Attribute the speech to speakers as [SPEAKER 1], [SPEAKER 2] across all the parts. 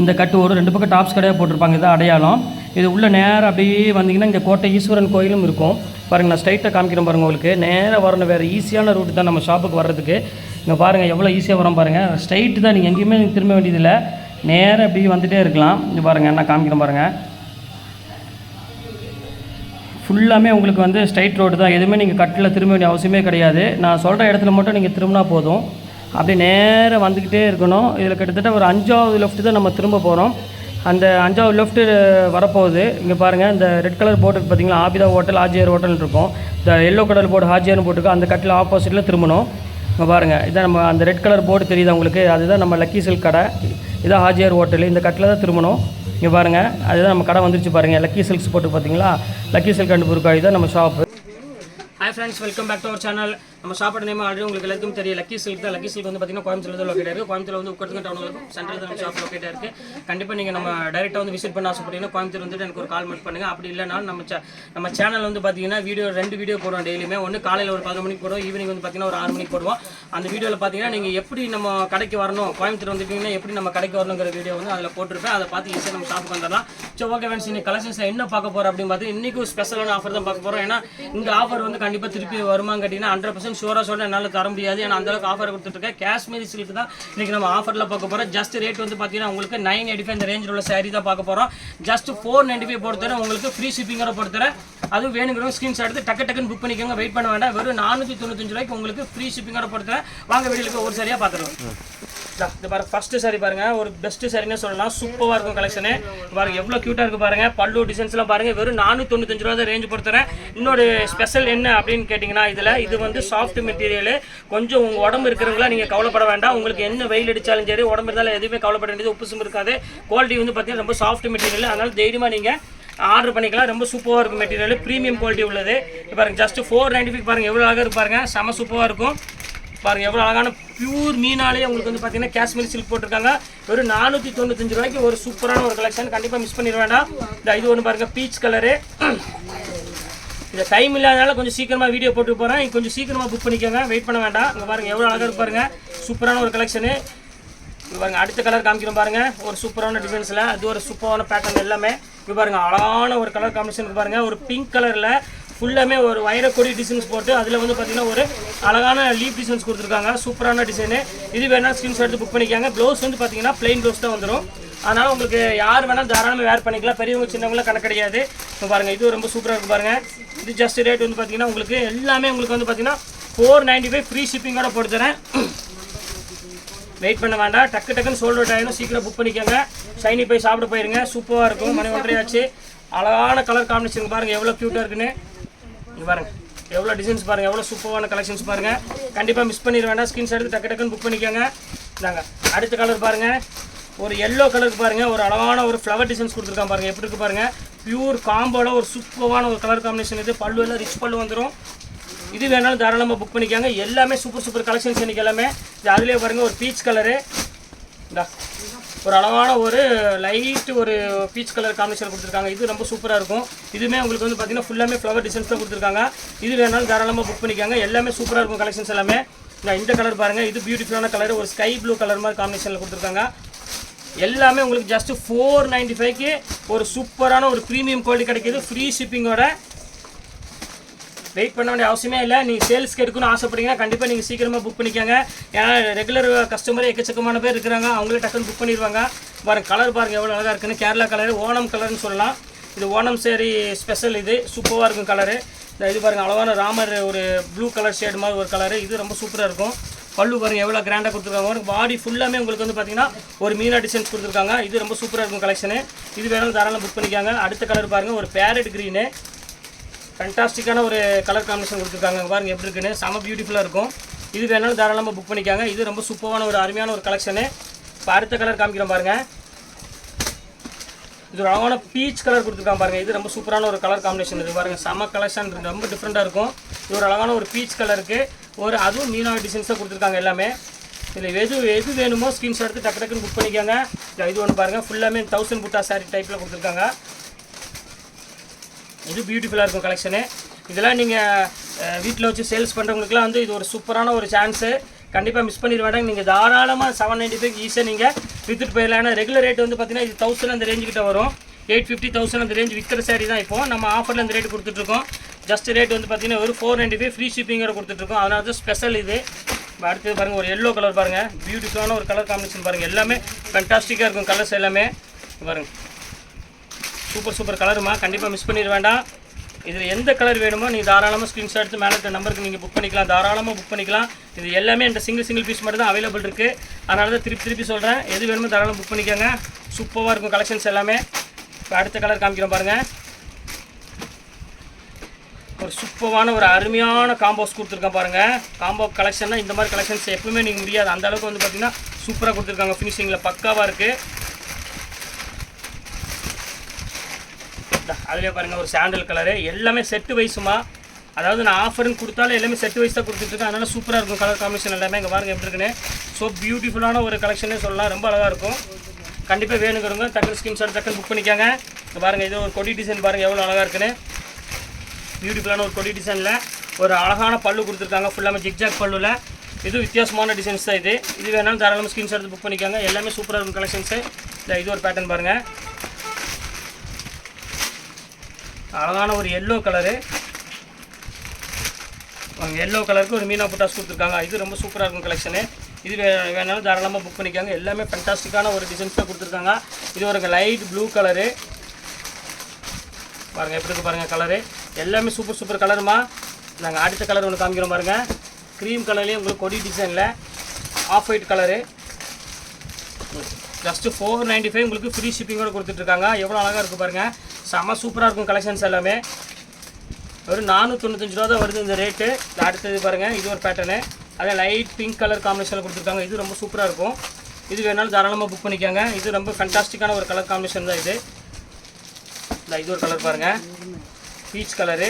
[SPEAKER 1] இந்த கட்டு வரும் ரெண்டு பக்கம் டாப்ஸ் கடையாக போட்டிருப்பாங்க இதான் அடையாளம். இது உள்ள நேராக அப்படியே வந்தீங்கன்னா இங்கே கோட்டை ஈஸ்வரன் கோயிலும் இருக்கும். பாருங்கள் நான் ஸ்ட்ரைட்டாக காமிக்கிறேன் பாருங்கள் உங்களுக்கு. நேராக வரணும் வேறு ஈஸியான ரூட் தான் நம்ம ஷாப்புக்கு வர்றதுக்கு. இங்கே பாருங்கள் எவ்வளோ ஈஸியாக வரோம் பாருங்கள் ஸ்ட்ரைட்டு தான் நீங்கள் எங்கேயுமே திரும்ப வேண்டியதில்லை. நேராக அப்படியே வந்துகிட்டே இருக்கலாம். இங்கே பாருங்கள் நான் காமிக்கிறேன் பாருங்கள் ஃபுல்லாமே உங்களுக்கு வந்து ஸ்ட்ரைட் ரோடு தான். எதுவுமே நீங்கள் கட்டில் திரும்ப வேண்டிய அவசியமே கிடையாது. நான் சொல்கிற இடத்துல மட்டும் நீங்கள் திரும்பினா போதும். அப்படி நேராக வந்துக்கிட்டே இருக்கணும். இதில் கிட்டத்தட்ட ஒரு அஞ்சாவது லெஃப்ட் தான் நம்ம திரும்ப போகிறோம் அந்த அஞ்சாவது லெஃப்ட்டு வரப்போகுது. இங்கே பாருங்கள் இந்த ரெட் கலர் போர்டு பார்த்தீங்களா ஆபிதா ஹோட்டல் ஆஜியர் ஹோட்டல்னு இருக்கும். இந்த எல்லோ கலர் போர்டு ஹாஜியர்னு போட்டுருக்கு. அந்த கட்டில் ஆப்போசிட்டில் திரும்பணும். இங்கே பாருங்கள் இதான் நம்ம அந்த ரெட் கலர் போர்டு தெரியுதா உங்களுக்கு? அதுதான் நம்ம லக்கி சில்க் கடை. இதான் ஹாஜியார் ஹோட்டல் இந்த கட்டில் தான் திரும்பணும். இங்கே பாருங்கள் அதுதான் நம்ம கடை வந்துருச்சு பாருங்கள் லக்கி சில்க்ஸ் போட்டு பார்த்தீங்களா லக்கி சில்க் அண்ட் புருக்காய் தான் நம்ம shop hi friends welcome back to our channel நம்ம சாப்பாடு நேம் ஆல்ரெடி உங்களுக்கு எல்லாருக்கும் தெரியும். லக்கி சில்க் தான். லக்கி சில்க் வந்து பார்த்தீங்கன்னா கோயம்புத்தூர் தான் லொக்கேட் இருக்குது கோயம்புத்தூர் வந்து உட்காந்து டவுன் இருக்கும் சென்ட்ரல் தான் ஷாப் லொக்கேட் இருக்குது கண்டிப்பாக நீங்கள் நம்ம டேரெக்டாக வந்து விசிட் பண்ண ஆசைப்பட்டீங்கன்னா கோயம்புத்தூர் வந்துட்டு எனக்கு ஒரு கால் மட்டும் பண்ணுங்கள் அப்படி இல்லைனாலும் நம்ம நம்ம சேனல் வந்து பார்த்தீங்கன்னா வீடியோ ரெண்டு வீடியோ போடுவோம் டெய்லியுமே ஒன்று காலையில் ஒரு பதினொரு மணிக்கு போடுவோம். ஈவினிங் வந்து பார்த்தீங்கன்னா ஒரு ஆறு மணிக்கு போடுவோம். அந்த வீடியோவில் பார்த்தீங்கன்னா நீங்கள் எப்படி நம்ம கடைக்கு வரணும் கோயம்புத்தூர் வந்துட்டீங்கன்னா எப்படி நம்ம கடைக்கு வரணுங்கிற வீடியோ வந்து அதில் போட்டிருப்பேன். அதை பார்த்து ஈஸியாக நம்ம ஷாப்புக்கு வந்துடலாம். ஸோ ஓகே ஃப்ரெண்ட்ஸ் இன்னைக்கு கலெக்ஷன்ஸில் என்ன பார்க்க போகிறோம் அப்படின்னு பார்த்து இன்றைக்கும் ஸ்பெஷலான ஆஃபர் தான் பார்க்க போகிறோம் ஏன்னா இந்த ஆஃபர் வந்து கண்டிப்பாக திருப்பி வருமான்னு கேட்டிங்கன்னா ஹண்ட்ரட் பர்சன்ட் ஷூராக சொன்னால் என்னால் தர முடியாது. ஏன்னா அந்தளவுக்கு ஆஃபர் கொடுத்துட்ருக்கேன் காஷ்மீரி சில்க் தான் இன்றைக்கி நம்ம ஆஃபரில் பார்க்க போகிறோம் ஜஸ்ட் ரேட் வந்து பார்த்தீங்கன்னா உங்களுக்கு நைன் எயிட்டி இந்த ரேஞ்சில் உள்ள சாரீ தான் பார்க்க போகிறோம் ஜஸ்ட் ஃபோர் நைன்ட்டி ஃபைவ் பொறுத்தவரை உங்களுக்கு ஃப்ரீ ஷிப்பிங்கோட பொறுத்தவரை அதுவும் வேணுங்கிறவங்க ஸ்க்ரீன்ஷாட் எடுத்து டக்கு டக்குன்னு புக் பண்ணிக்கோங்க. வெயிட் பண்ண வேண்டாம். வெறும் நானூற்றி தொண்ணூத்தஞ்சு ரூபாய்க்கு உங்களுக்கு ஃப்ரீ ஷிப்பிங்கோட பொறுத்தவரை வாங்க வீட்டுக்கு ஒரு சரியாக பார்த்துருவோம் இந்த பாருங்க ஃபர்ஸ்ட் சாரி பாருங்க. ஒரு பெஸ்ட் சரின்னு சொல்லலாம். சூப்பராக இருக்கும் கலெக்ஷனு பாருங்க எவ்வளோ க்யூட்டாக இருக்கு பாருங்க. பல்லு டிசைன்ஸ்லாம் பாருங்க. வெறும் நானூற்றி தொண்ணூத்தஞ்சு ரூபா தான் ரேஞ்ச் பொறுத்தரேன் இன்னொரு ஸ்பெஷல் என்ன அப்படின்னு கேட்டிங்கன்னா இதில் இது வந்து சாஃப்ட் மெட்டீரியல் கொஞ்சம் உங்கள் உடம்பு இருக்கிறவங்களா நீங்கள் கவலைப்பட வேண்டாம். உங்களுக்கு என்ன வெயில் அடித்தாலும் சரி உடம்பு இருந்தாலும் எதுவுமே கவலைப்பட வேண்டியது உப்பு சும் இருக்காது. குவாலிட்டி வந்து பார்த்தீங்கன்னா ரொம்ப சாஃப்ட் மெட்டீரியல் அதனால் தைரியமாக நீங்கள் ஆர்டர் பண்ணிக்கலாம். ரொம்ப சூப்பராக இருக்கும் மெட்டீரியல் ப்ரீமியம் குவாலிட்டி உள்ளது. பாருங்க ஜஸ்ட் ஃபோர் நைன்டி ஃபைவ் பாருங்க எவ்வளோ அழகாக இருப்பாருங்க செம சூப்பராக இருக்கும். பாருங்க எவ்வளோ அழகான பியூர் மீனாலே உங்களுக்கு வந்து பார்த்தீங்கன்னா காஷ்மீர் சில்க் போட்டிருக்காங்க. ஒரு நானூற்றி தொண்ணூத்தஞ்சு ரூபாய்க்கு ஒரு சூப்பரான ஒரு கலெக்ஷன் கண்டிப்பாக மிஸ் பண்ணிட வேண்டாம். இந்த இது ஒன்று பாருங்கள் பீச் கலரு இந்த டைம் இல்லாதனால கொஞ்சம் சீக்கிரமாக வீடியோ போட்டு போகிறேன் கொஞ்சம் சீக்கிரமாக புக் பண்ணிக்கோங்க. வெயிட் பண்ண வேண்டாம். இங்கே பாருங்கள் எவ்வளோ அழகாக பாருங்க. சூப்பரான ஒரு கலெக்ஷனு இங்க பாருங்க அடுத்த கலர் காமிக்கிறோம் பாருங்கள் ஒரு சூப்பரான டிசைன்ஸில் அது ஒரு சூப்பரான பேட்டர்ன் எல்லாமே. இங்க பாருங்கள் அழகான ஒரு கலர் காம்பினேஷன் பாருங்கள் ஒரு பிங்க் கலரில் ஃபுல்லாமே ஒரு வைரக்கொடி டிசைன்ஸ் போட்டு அதில் வந்து பார்த்தீங்கன்னா ஒரு அழகான லீப் டிசைன்ஸ் கொடுத்துருக்காங்க. சூப்பரான டிசைனு இது வேணால் ஸ்க்ரீன்ஷாட் எடுத்து புக் பண்ணிக்காங்க. ப்ளவுஸ் வந்து பார்த்தீங்கன்னா பிளைன் ப்ளவுஸ் தான் வந்துடும் அதனால் உங்களுக்கு யார் வேணாலும் தாராளமாக வேர் பண்ணிக்கலாம். பெரியவங்க சின்னவங்களாம் கணக்கு கிடையாது. இப்போ பாருங்கள் இது ரொம்ப சூப்பராக இருக்கும் பாருங்கள் இது ஜஸ்ட் ரேட் வந்து பார்த்தீங்கன்னா உங்களுக்கு எல்லாமே உங்களுக்கு வந்து பார்த்தீங்கன்னா ஃபோர் நைன்டி ஃபைவ் ஃப்ரீ ஷிப்பிங்கோட போட்டு தரேன். வெயிட் பண்ண வேண்டாம். டக்கு டக்குன்னு சோல்ட் அவுட் சீக்கிரம் புக் பண்ணிக்கோங்க. ஷைனி போய் சாப்பிட போயிருங்க. சூப்பராக இருக்கும். மணி ஒன்றையாச்சு அழகான கலர் காம்பினேஷன் பாருங்கள் எவ்வளோ க்யூட்டாக இருக்குன்னு. பாருங்கள் பாருங்க. எவ்வளோ டிசைன்ஸ் பாருங்க எவ்வளோ சூப்பரான கலெக்ஷன்ஸ் பாருங்க. கண்டிப்பாக மிஸ் பண்ணிட வேண்டாம். ஸ்கிரீன்ஷாட் எடுத்து டக்கு டக்குன்னு புக் பண்ணிக்கோங்க. இந்தாங்க. அடுத்த கலர் பாருங்க. ஒரு எல்லோ கலருக்கு பாருங்க. ஒரு அழகான ஒரு ஃப்ளவர் டிசைன்ஸ் கொடுத்துருக்கான் பாருங்க. எப்படி இருக்கு பாருங்க. பியூர் காம்போட ஒரு சூப்பரான ஒரு கலர் காம்பினேஷன் இது. பல்லு எல்லாம் ரிச் பல்லு வந்துடும் இது வேணாலும் தாராளமாக புக் பண்ணிக்காங்க. எல்லாமே சூப்பர் சூப்பர் கலெக்ஷன்ஸ் இன்னைக்கு எல்லாமே. இது அதுலேயே பாருங்கள் ஒரு பீச் கலரு இந்தா. ஒரு அளவான ஒரு லைட் ஒரு பீச் கலர் காம்பினேஷன் கொடுத்துருக்காங்க. இது ரொம்ப சூப்பராக இருக்கும். இதுவுமே உங்களுக்கு வந்து பார்த்தீங்கன்னா ஃபுல்லாமே ஃப்ளவர் டிசைன்ஸ் தான் கொடுத்துருக்காங்க. இது வேணாலும் தாராளமாக புக் பண்ணிக்காங்க. எல்லாமே சூப்பராக இருக்கும் கலெக்ஷன்ஸ் எல்லாமே. இந்த இந்த கலர் பாருங்கள் இது பியூட்டிஃபுல்லான கலர் ஒரு ஸ்கை ப்ளூ கலர் மாதிரி காம்பினேஷனில் கொடுத்துருக்காங்க. எல்லாமே உங்களுக்கு ஜஸ்ட்டு ஃபோர் நைன்ட்டி ஃபைவ்க்கு ஒரு சூப்பரான ஒரு ப்ரீமியம் குவாலிட்டி கிடைக்கிது. ஃப்ரீ ஷிப்பிங்கோட வெயிட் பண்ண வேண்டிய அவசியமே இல்லை. நீங்கள் சேல்ஸ்க்கு எடுக்கணும்னு ஆசைப்பட்டீங்கன்னா கண்டிப்பாக நீங்கள் சீக்கிரமாக புக் பண்ணிக்கோங்க. ஏன்னா ரெகுலர் கஸ்டமர் எக்கச்சக்கமான பேர் இருக்கிறாங்க. அவங்களே டக்குன்னு புக் பண்ணிடுவாங்க. பாருங்க கலர் பாருங்க எவ்வளோ அழகாக இருக்குன்னு. கேரளா கலர் ஓணம் கலர்னு சொல்லலாம். இது ஓணம் சேரி ஸ்பெஷல் இது. சூப்பராக இருக்கும் கலரு இந்த இது பாருங்கள் அளவான ராமர் ஒரு ப்ளூ கலர் ஷேடு மாதிரி ஒரு கலரு இது ரொம்ப சூப்பராக இருக்கும். பல்லு பாருங்கள் எவ்வளோ கிராண்டாக கொடுத்துருக்காங்க. பாடி ஃபுல்லாமே உங்களுக்கு வந்து பார்த்தீங்கன்னா ஒரு மீனா டிசைன்ஸ் கொடுத்துருக்காங்க. இது ரொம்ப சூப்பராக இருக்கும் கலெக்ஷனு இது வேணாலும் தாராளம் புக் பண்ணிக்காங்க. அடுத்த கலர் பாருங்கள் ஒரு பேரட் க்ரீனு ஃபென்டாஸ்டிக்கான ஒரு கலர் காம்பினேஷன் கொடுத்துருக்காங்க. பாருங்கள் எப்படி இருக்குன்னு. செம பியூட்டிஃபுல்லாக இருக்கும். இது வேணாலும் தாராளமாக புக் பண்ணிக்காங்க. இது ரொம்ப சூப்பரான ஒரு அருமையான ஒரு கலெக்ஷனு இப்போ அடுத்த கலர் காமிக்கிறோம் பாருங்கள் இது ஒரு அழகான பீச் கலர் கொடுத்துருக்காங்க பாருங்கள் இது ரொம்ப சூப்பரான ஒரு கலர் காம்பினேஷன் இது பாருங்க செம கலெக்ஷன் ரொம்ப டிஃப்ரெண்ட்டாக இருக்கும். இது ஒரு அழகான ஒரு பீச் கலருக்கு ஒரு அதுவும் மீனா டிசைன்ஸாக கொடுத்துருக்காங்க எல்லாமே. இதில் எது எது வேணுமோ ஸ்கிரீன்ஷாட் எடுத்து டக்கு டக்குன்னு புக் பண்ணிக்கோங்க. இது- இது ஒன்று பாருங்கள் ஃபுல்லாமே தௌசண்ட் புட்டா சாரி டைப்பில் கொடுத்துருக்காங்க. இது பியூட்டிஃபுல்லாக இருக்கும் கலெக்ஷனு இதெல்லாம் நீங்கள் வீட்டில் வச்சு சேல்ஸ் பண்ணுறவங்களுக்குலாம் வந்து இது ஒரு சூப்பரான ஒரு சான்ஸு கண்டிப்பாக மிஸ் பண்ணிட வேண்டாம் நீங்கள் தாராளமாக செவன் நைன்ட்டி ஃபைவ் ஈஸியாக நீங்கள் விற்றுட்டு போயிடலாம். ஏன்னா ரெகுலர் ரேட் வந்து பார்த்தீங்கன்னா இது தௌசண்ட் அந்த ரேஞ்சுக்கிட்ட வரும். எயிட் ஃபிஃப்டி தௌசண்ட் அந்த ரேஞ்ச் விற்கிற சாரி தான் இப்போ. நம்ம ஆஃபரில் அந்த ரேட் கொடுத்துட்ருக்கோம் ஜஸ்ட் ரேட் வந்து பார்த்தீங்கன்னா ஒரு ஃபோர் நைன்ட்டி ஃபைவ் ஃப்ரீ ஷிப்பிங்கோட கொடுத்துட்ருக்கோம் அதனால தான் ஸ்பெஷல் இது. அடுத்தது பாருங்கள் ஒரு எல்லோ கலர் பாருங்கள் பியூட்டிஃபுல்லான ஒரு கலர் காம்பினேஷன் பாருங்கள் எல்லாமே ஃபென்டாஸ்டிக்காக இருக்கும் கலர்ஸ் எல்லாமே. பாருங்கள் சூப்பர் சூப்பர் கலருமா கண்டிப்பாக மிஸ் பண்ணிட வேண்டாம். இதில் எந்த கலர் வேணுமோ நீங்கள் தாராளமாக ஸ்க்ரீன்ஷாட் எடுத்து மேலே இருக்க நம்பருக்கு நீங்கள் புக் பண்ணிக்கலாம். தாராளமாக புக் பண்ணிக்கலாம். இது எல்லாமே இந்த சிங்கிள் சிங்கிள் பீஸ் மட்டும் தான் அவைலபிள் இருக்குது அதனால தான் திருப்பி திருப்பி சொல்கிறேன் எது வேணுமோ தாராளமாக புக் பண்ணிக்கோங்க. சூப்பராக இருக்கும் கலெக்ஷன்ஸ் எல்லாமே. இப்போ அடுத்த கலர் காமிக்கிறோம் பாருங்கள் ஒரு சூப்பரான ஒரு அருமையான காம்போஸ் கொடுத்துருக்கேன் பாருங்கள் காம்போ கலெக்ஷன்னா இந்த மாதிரி கலெக்ஷன்ஸ் எப்பவுமே நீங்கள் முடியாது. அந்த அளவுக்கு வந்து பார்த்தீங்கன்னா சூப்பராக கொடுத்துருக்காங்க. ஃபினிஷிங்கில் பக்காவாக இருக்குது அதிலே பாருங்கள் ஒரு சாண்டல் கலரு எல்லாமே செட்டு வைஸுமா அதாவது நான் ஆஃபர்னு கொடுத்தாலும் எல்லாமே செட்டு வைஸ் தான் கொடுத்துட்ருக்கேன் அதனால் சூப்பராக இருக்கும் கலர் காம்பினேஷன் எல்லாமே. இங்கே பாருங்கள் எப்படி இருக்குன்னு. ஸோ பியூட்டிஃபுல்லான ஒரு கலெக்ஷனே சொல்லலாம். ரொம்ப அழகாக இருக்கும். கண்டிப்பாக வேணுங்கிறவங்க டக்குனு ஸ்கிரீன்ஷாட் டக்குனு புக் பண்ணிக்காங்க. இங்கே பாருங்கள் இது ஒரு கொடி டிசைன் பாருங்கள் எவ்வளோ அழகாக இருக்குன்னு. பியூட்டிஃபுல்லான ஒரு கொடி டிசைனில் ஒரு அழகான பல்லு கொடுத்துருக்காங்க. ஃபுல்லாமே ஜிக்ஜாக் பல்லுல. இது வித்தியாசமான டிசைன்ஸ் தான் இது. இது வேணாலும் தாராளமாக ஸ்கிரீன்ஷாட் புக் பண்ணிக்காங்க. எல்லாமே சூப்பராக இருக்கும் கலெக்ஷன்ஸு இல்லை இது ஒரு பேட்டர்ன் பாருங்கள் அழகான ஒரு எல்லோ கலரு எல்லோ கலருக்கு ஒரு மீனா புட்டாஸ் கொடுத்துருக்காங்க. இது ரொம்ப சூப்பராக இருக்கும் கலெக்ஷனு இது வே வேணாலும் தாராளமாக புக் பண்ணிக்காங்க. எல்லாமே ஃபண்டாஸ்டிக்கான ஒரு டிசைன்ஸ் தான் கொடுத்துருக்காங்க. இது ஒரு லைட் ப்ளூ கலரு பாருங்கள் எப்படி இருக்கு பாருங்கள் கலரு எல்லாமே சூப்பர் சூப்பர் கலருமா நாங்கள் அடுத்த கலர் ஒன்று காமிக்கிறோம் பாருங்கள் க்ரீம் கலர்லேயே உங்களுக்கு கொடி டிசைனில் off white colour just four ninety five உங்களுக்கு ஃப்ரீ ஷிப்பிங்கோடு கொடுத்துட்ருக்காங்க எவ்வளோ அழகாக இருக்குது பாருங்கள் செம்ம சூப்பராக இருக்கும் கலெக்ஷன்ஸ் எல்லாமே. ஒரு நானூற்றி ரூபா தான் வருது இந்த ரேட்டு அடுத்தது பாருங்கள் இது ஒரு பேட்டர்னு அதே லைட் பிங்க் கலர் காம்பினேஷனில் கொடுத்துருக்காங்க. இது ரொம்ப சூப்பராக இருக்கும். இது வேணாலும் தாராளமாக புக் பண்ணிக்கோங்க. இது ரொம்ப ஃபண்டாஸ்டிக்கான ஒரு கலர் காம்பினேஷன் தான் இது. இந்த இது ஒரு கலர் பாருங்கள் பீச் கலரு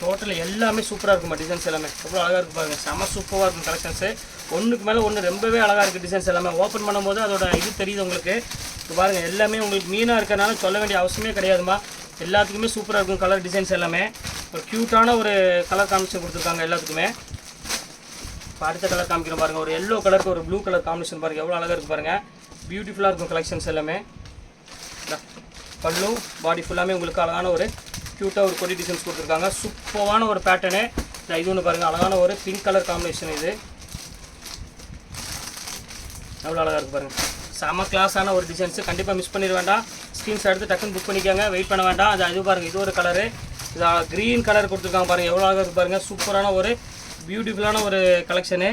[SPEAKER 1] டோட்டல் எல்லாமே சூப்பராக இருக்குமா டிசைன்ஸ் எல்லாமே. எவ்வளோ அழகாக இருக்கு பாருங்கள் செம சூப்பராக இருக்கும் கலெக்ஷன்ஸு ஒன்றுக்கு மேலே ஒன்று ரொம்பவே அழகாக இருக்குது டிசைன்ஸ் எல்லாமே. ஓப்பன் பண்ணும்போது அதோட இது தெரியுது உங்களுக்கு. இப்போ பாருங்கள் எல்லாமே உங்களுக்கு மீனாக இருக்கிறனால சொல்ல வேண்டிய அவசியமே கிடையாதுமா. எல்லாத்துக்குமே சூப்பராக இருக்கும் கலர் டிசைன்ஸ் எல்லாமே. ஒரு க்யூட்டான ஒரு கலர் காம்பினேஷன் கொடுத்துருக்காங்க எல்லாத்துக்குமே. இப்போ அடுத்த கலர் காமிக்கிறோம் பாருங்கள் ஒரு எல்லோ கலருக்கு ஒரு ப்ளூ கலர் காம்பினேஷன் பாருங்கள் எவ்வளோ அழகாக இருக்குது பாருங்கள் பியூட்டிஃபுல்லாக இருக்கும் கலெக்ஷன்ஸ் எல்லாமே. பல்லும் பல்லு பாடி ஃபுல்லாமே உங்களுக்கு அழகான ஒரு க்யூட்டாக ஒரு கொடி டிசைன்ஸ் கொடுத்துருக்காங்க. சூப்பரான ஒரு பேட்டர்னு இது ஒன்று பாருங்கள் அழகான ஒரு பிங்க் கலர் காம்பினேஷன் இது. எவ்வளோ அழகாக இருக்குது பாருங்கள் செம கிளாஸான ஒரு டிசைன்ஸு கண்டிப்பாக மிஸ் பண்ணிட வேண்டாம். ஸ்க்ரீன்ஸ் எடுத்து டக்குன்னு புக் பண்ணிக்கோங்க. வெயிட் பண்ண வேண்டாம். அது இது பாருங்கள் இது ஒரு கலரு இது க்ரீன் கலர் கொடுத்துருக்காங்க பாருங்கள் எவ்வளோ அழகாக இருக்குது பாருங்கள் சூப்பரான ஒரு பியூட்டிஃபுல்லான ஒரு கலெக்ஷனு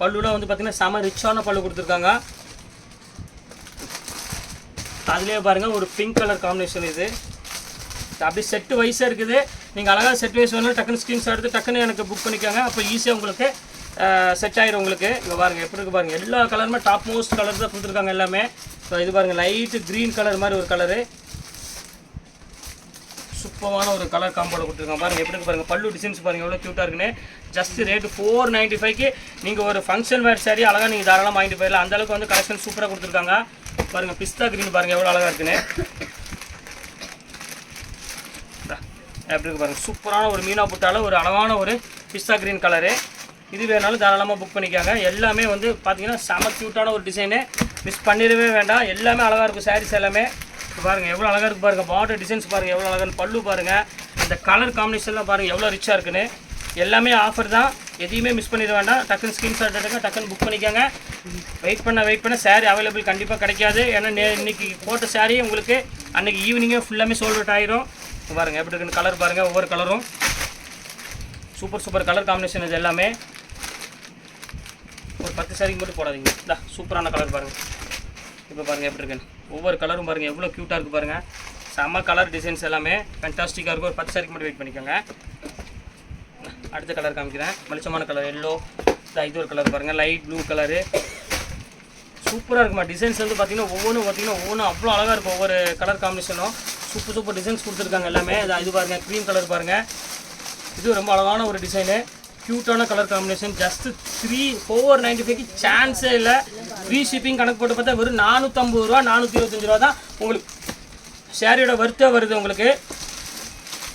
[SPEAKER 1] பல்லுலாம் வந்து பார்த்திங்கன்னா செம ரிச்சான பல்லு கொடுத்துருக்காங்க. அதுலேயே பாருங்கள் ஒரு பிங்க் கலர் காம்பினேஷன் இது. அப்படி அப்படியே செட்டு வைஸாக இருக்குது. நீங்கள் அழகாக செட் வைஸ் வேணாலும் டக்குன்னு ஸ்க்ரீன்ஷாட் எடுத்து டக்குன்னு எனக்கு புக் பண்ணிக்கோங்க. அப்போ ஈஸியாக உங்களுக்கு செட் ஆயிரும் உங்களுக்கு. இங்கே பாருங்கள் எப்படி இருக்கு பாருங்கள் எல்லா கலருமே டாப் மோஸ்ட் கலர் தான் கொடுத்துருக்காங்க எல்லாமே. ஸோ இது பாருங்கள் லைட்டு க்ரீன் கலர் மாதிரி ஒரு கலரு சூப்பரான ஒரு கலர் காம்போட கொடுத்துருக்காங்க. பாருங்கள் எப்படி இருக்கு பாருங்கள் பல்லு டிசைன்ஸ் பாருங்கள் எவ்வளோ க்யூட்டாக இருக்குன்னு. ஜஸ்ட் ரேட்டு ஃபோர் நைன்ட்டி ஃபைவ்க்கு நீங்கள் ஒரு ஃபங்க்ஷன் வேர் சாரி அழகாக நீங்கள் தாராளமாக வாங்கிட்டு போயிடலாம். அந்த அளவுக்கு வந்து கலெக்ஷன் சூப்பராக கொடுத்துருக்காங்க. பாருங்கள் பிஸ்தா க்ரீன் பாருங்கள் எவ்வளோ அழகாக இருக்குன்னு. எப்படி இருக்கு பாருங்கள் சூப்பரான ஒரு மீனா புட்டால ஒரு அழகான ஒரு பிஸ்தா க்ரீன் கலரு இது வேணாலும் தாராளமாக புக் பண்ணிக்காங்க. எல்லாமே வந்து பார்த்தீங்கன்னா செம க்யூட்டான ஒரு டிசைனு மிஸ் பண்ணிடவே வேண்டாம். எல்லாமே அழகாக இருக்கும். சாரீஸ் எல்லாமே. பாருங்கள் எவ்வளோ அழகாக இருக்குது பாருங்கள் பார்டர் டிசைன்ஸ் பாருங்கள் எவ்வளோ அழகான பல்லு பாருங்கள் அந்த கலர் காம்பினேஷன்லாம் பாருங்கள் எவ்வளோ ரிச்சாக இருக்குன்னு. எல்லாமே ஆஃபர் தான். எதையுமே மிஸ் பண்ணிட வேண்டாம். டக்குன்னு ஸ்க்ரீன்ஷாட் எடுங்க டக்குன்னு புக் பண்ணிக்கோங்க. வெயிட் பண்ண வெயிட் பண்ண சாரீ அவைலபிள் கண்டிப்பாக கிடைக்காது. ஏன்னா நே இன்னைக்கு போட்ட saree உங்களுக்கு அன்றைக்கி ஈவினிங்கே ஃபுல்லாமே சோல்ட் அவுட் ஆயிரும். பாருங்கள் எப்படி இருக்குன்னு கலர் பாருங்கள் ஒவ்வொரு கலரும் சூப்பர் சூப்பர் கலர் காம்பினேஷன் இது எல்லாமே. ஒரு பத்து சாரிக்கு மட்டும் போடாதீங்க. இந்தா சூப்பரான கலர் பாருங்கள் இப்போ பாருங்கள் எப்படி இருக்குன்னு. ஒவ்வொரு கலரும் பாருங்கள் எவ்வளோ க்யூட்டாக இருக்குது பாருங்கள் செம்ம கலர் டிசைன்ஸ் எல்லாமே ஃபென்டாஸ்டிக்காக இருக்கும் ஒரு பத்து சாரிக்கு மட்டும் வெயிட் பண்ணிக்கோங்க. அடுத்த கலர் காமிக்கிறேன். மலிச்சமான கலர் எல்லோ இது ஒரு கலர் பாருங்கள் லைட் ப்ளூ கலரு சூப்பராக இருக்குமா? டிசைன்ஸ் வந்து பார்த்தீங்கன்னா ஒவ்வொன்றும் பார்த்தீங்கன்னா ஒவ்வொன்றும் அவ்வளோ அழகாக இருக்கும். ஒவ்வொரு கலர் காம்பினேஷனும் சூப்பர் சூப்பர் டிசைன்ஸ் கொடுத்துருக்காங்க எல்லாமே. இது பாருங்கள் க்ரீம் கலர் பாருங்கள் இது ரொம்ப அழகான ஒரு டிசைனு க்யூட்டான colour combination just three four ninety ஃபைவ்க்கு சான்ஸே இல்லை. ஃப்ரீ ஷிப்பிங் கணக்கு போட்டு பார்த்தா வெறும் நானூற்றம்பது ரூபா நானூற்றி இருபத்தஞ்சு ரூபா தான் உங்களுக்கு ஷேரியோட வர்த்தே வருது உங்களுக்கு.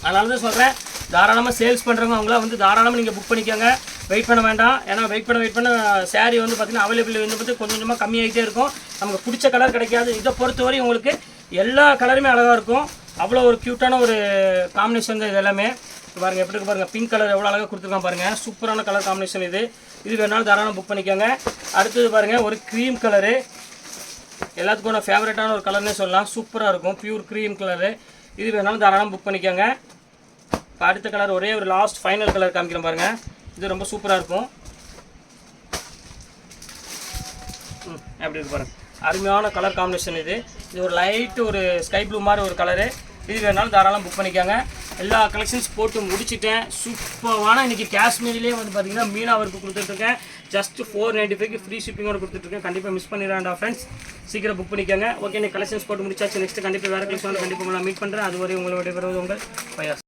[SPEAKER 1] அதனால தான் சொல்கிறேன் தாராளமாக சேல்ஸ் பண்ணுறவங்க அவங்களாம் வந்து தாராளமாக நீங்கள் புக் பண்ணிக்கோங்க. வெயிட் பண்ண வேண்டாம். ஏன்னா வெயிட் பண்ண வெயிட் பண்ண saree வந்து பார்த்திங்கன்னா அவைலபிள் வந்து பார்த்து கொஞ்சம் கொஞ்சமாக கம்மியாகிட்டே இருக்கும். நமக்கு பிடிச்ச கலர் கிடைக்காது. இதை பொறுத்தவரை உங்களுக்கு எல்லா கலருமே அழகாக இருக்கும். அவ்வளோ ஒரு க்யூட்டான ஒரு காம்பினேஷன் தான் இது எல்லாமே. பாருங்கள் எப்படி இருக்கு பாருங்கள் பிங்க் கலர் எவ்வளோ அழகாக கொடுத்துருக்கான் பாருங்கள் சூப்பரான கலர் காம்பினேஷன் இது. இது வேணாலும் தாராளம் புக் பண்ணிக்கோங்க. அடுத்தது பாருங்கள் ஒரு க்ரீம் கலரு எல்லாத்துக்கும் நான் ஃபேவரட்டான ஒரு கலர்னே சொல்லலாம். சூப்பராக இருக்கும். ப்யூர் க்ரீம் கலரு இது வேணாலும் தாராளம் புக் பண்ணிக்கோங்க. இப்போ அடுத்த கலர் ஒரே ஒரு லாஸ்ட் ஃபைனல் கலர் காமிக்கிறேன் பாருங்கள் இது ரொம்ப சூப்பராக இருக்கும். ம் எப்படி இருக்கு பாருங்கள் அருமையான கலர் காம்பினேஷன் இது. இது ஒரு லைட்டு ஒரு ஸ்கை ப்ளூ மாதிரி ஒரு கலரு இது வேணாலும் தாராளம் புக் பண்ணிக்கோங்க. எல்லா கலெக்ஷன்ஸ் போட்டு முடிச்சுட்டேன். சூப்பரான இன்னைக்கு காஷ்மீர்லேயே வந்து பார்த்தீங்கன்னா மீனா ஒர்க்கு கொடுத்துட்ருக்கேன். ஜஸ்ட் ஃபோர் நைன்டி ஃபைவ்க்கு ஃப்ரீ ஷிப்பிங்கோட கொடுத்துட்ருக்கேன். கண்டிப்பாக மிஸ் பண்ணிடுறேன்டா ஃப்ரெண்ட்ஸ் சீக்கிரம் புக் பண்ணிக்கோங்க. ஓகே இன்னைக்கு கலெக்ஷன்ஸ் போட்டு முடிச்சாச்சு. நெக்ஸ்ட் கண்டிப்பாக வேறு கலெக்ஷன் கண்டிப்பாக உங்களை மீட் பண்ணுறேன் அதுவரை உங்களை விடைபெறுவது உங்கள் பயாஸ்.